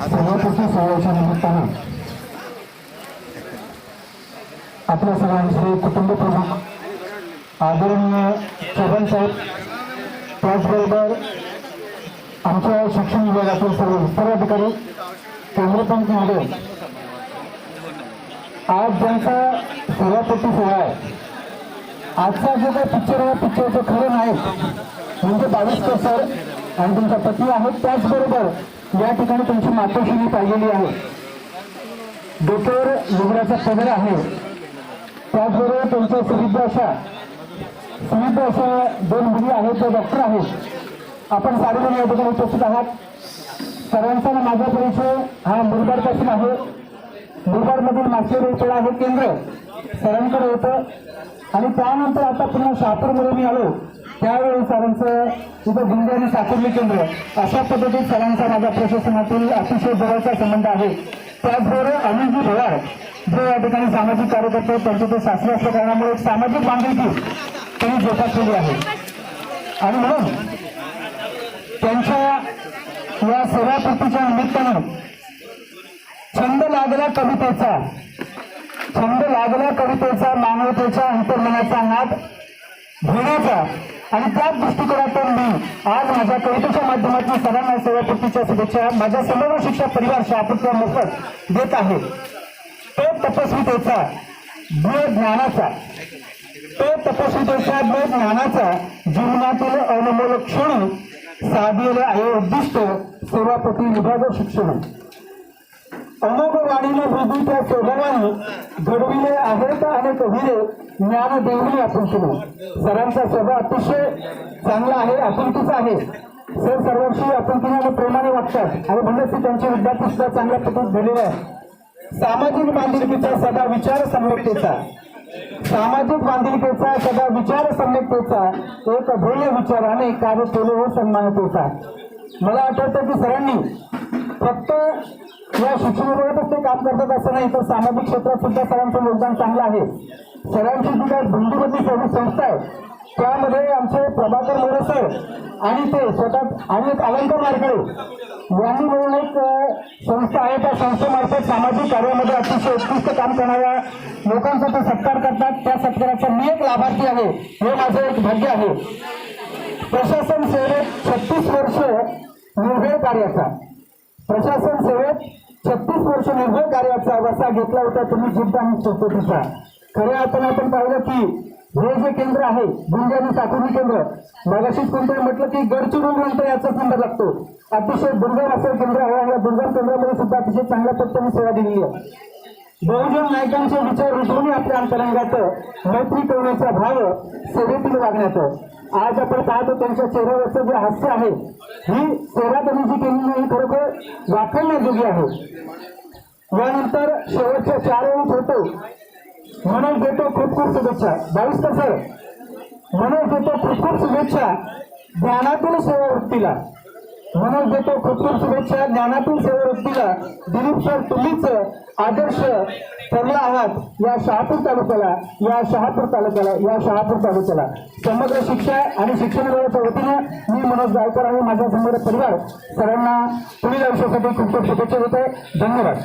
सभापती सोहळ्याच्या निमित्तानं आपल्या सगळ्यांचे कुटुंब प्रमुख आदरणीय चव्हाण साहेब त्याचबरोबर आमच्या शिक्षण विभागातील सर्व विस्तार अधिकारी केंद्रपंच महोदय आज ज्यांचा सभापती सोहळा आहे आजचा जो काही पिक्चर आहे पिक्चरचं खरं नाही. म्हणजे बावीस सर आणि तुमचा पती आहेत त्याचबरोबर या ठिकाणी तुमची मातोश्री पाहिलेली आहे. डोक्यावर लुगड्याचा पदर आहे. त्याचबरोबर तुमच्या सुविध अशा सुविध अशा दोन मुली आहेत त्या डॉक्टर आहेत. आपण सार्वजनिक या ठिकाणी उपस्थित आहात. सर्वांचा माझा परिचय हा मुरबाडपासून आहे. मुरबाडमधील मासेर रेचडा हे केंद्र. सरांकडे होतं. आणि त्यानंतर आता पुन्हा शहापूरमध्ये मी आलो. त्यावेळी सरांचं तिथं गुंडे साकुर्ली केंद्र अशा पद्धतीत सरांचा माझ्या प्रशासनातील अतिशय जवळचा संबंध आहे. त्याचबरोबर अनिलजी भोवार जे या ठिकाणी सामाजिक कार्यकर्ते त्यांचे ते सासरे असल्या कारणामुळे एक सामाजिक बांधिलकी त्यांनी जोपासलेली आहे. आणि म्हणून त्यांच्या या सेवापूर्तीच्या निमित्तानं छंद लागला कवितेचा छंद लागला कवितेचा मानवतेच्या अंतर्मनाचा नाद घेण्याचा आणि त्याच दृष्टिकोनातून मी आज माझ्या कवितेच्या माध्यमातून सर्वांना सेवापूर्तीच्या शुभेच्छा माझ्या समग्र शिक्षा परिवार शहापूरच्या मोफत देत आहे. तो तपस्वितेचा गुण ज्ञानाचा तो तपस्वितेच्या गुण ज्ञानाचा जीवनातील अनमोल क्षण साधलेले आहे उद्दिष्ट सेवापती विभाग शिक्षण. अमोघ वाणीने हृदय त्या स्वभावाने घडविले आहेत अनेक हिरे ज्ञान देवली आपुलकीने सरांचा स्वभाव अतिशय चांगला आहे आपुलकीचा आहे. सर सर्वांशी आपुलकीने आणि प्रेमाने वागतात. आणि म्हणूनच त्यांचे विद्यार्थी सुद्धा चांगल्या पद्धतीत झालेले आहे सामाजिक बांधिलकीचा सदा विचार सम्यकतेचा सामाजिक बांधिलकीचा सदा विचार सम्यकतेचा एक ध्येय विचाराने कार्य केले सन्मानत होता मला आठवतं की सरांनी फक्त या शिक्षण विभागातच ते काम करतात असं नाही तर सामाजिक क्षेत्रात सुद्धा सरांचं योगदान चांगलं आहे. सरांची जी काही भुंडीमधली सर्व संस्था आहे त्यामध्ये आमचे प्रभाकर मोरे सर आणि ते स्वतः आणि एक अलंकार मार्कडे यांनी म्हणून एक संस्था आहे. त्या संस्थेमार्फत सामाजिक कार्यामध्ये अतिशय उत्कृष्ट काम करणाऱ्या लोकांचा ते सत्कार करतात. त्या सत्काराचा मी एक लाभार्थी आहे. हे माझं एक भाग्य आहे. प्रशासन सेवेत छत्तीस वर्ष निर्भय कार्याचा. प्रशासन सेवेत छत्तीस वर्ष निर्भय कार्याचा वसा घेतला होता तुम्ही जिद्द आणि स्वतंत्रचा खऱ्या अर्थाने आपण पाहिलं की हे जे केंद्र आहे गुंजे आणि साकुरी केंद्र मगाशीच कोणतरी म्हटलं की गडचिरोलीनंतर याचा नंबर लागतो. अतिशय दुर्गम असं केंद्र आहे आणि या दुर्गम केंद्रामध्ये सुद्धा अतिशय चांगल्या पद्धतीने सेवा दिलेली आहे. बहुजन नायकांचे विचार रुजवून आपल्या अंतरंगात मैत्री करण्याचा भाव सेवेतील वागण्याचं. आज आपण पाहतो त्यांच्या चेहऱ्यावरचं जे हास्य आहे ही सेवा त्यांनी जी केलेली आहे खरोखर वाखाणण्याजोगी म्हणजे आहे यानंतर शेवटच्या चार वेळी होतो मनोज देतो खूप खूप शुभेच्छा. बावीस सर मनोज देतो खूप खूप शुभेच्छा. ज्ञानातून सेवा वृत्तीला. म्हणून देतो खूप खूप शुभेच्छा. ज्ञानातील सेवा वृत्तीला दिलीप सर तुम्हीच आदर्श ठरला आहात. या शहापूर तालुक्याला या शहापूर तालुक्याला या शहापूर तालुक्याला. समग्र शिक्षा आणि शिक्षण विभागाच्या वतीने मी मनोज गायकर आणि माझा समग्र परिवार सर्वांना पुढील आयुष्यासाठी खूप खूप शुभेच्छा देत आहे धन्यवाद.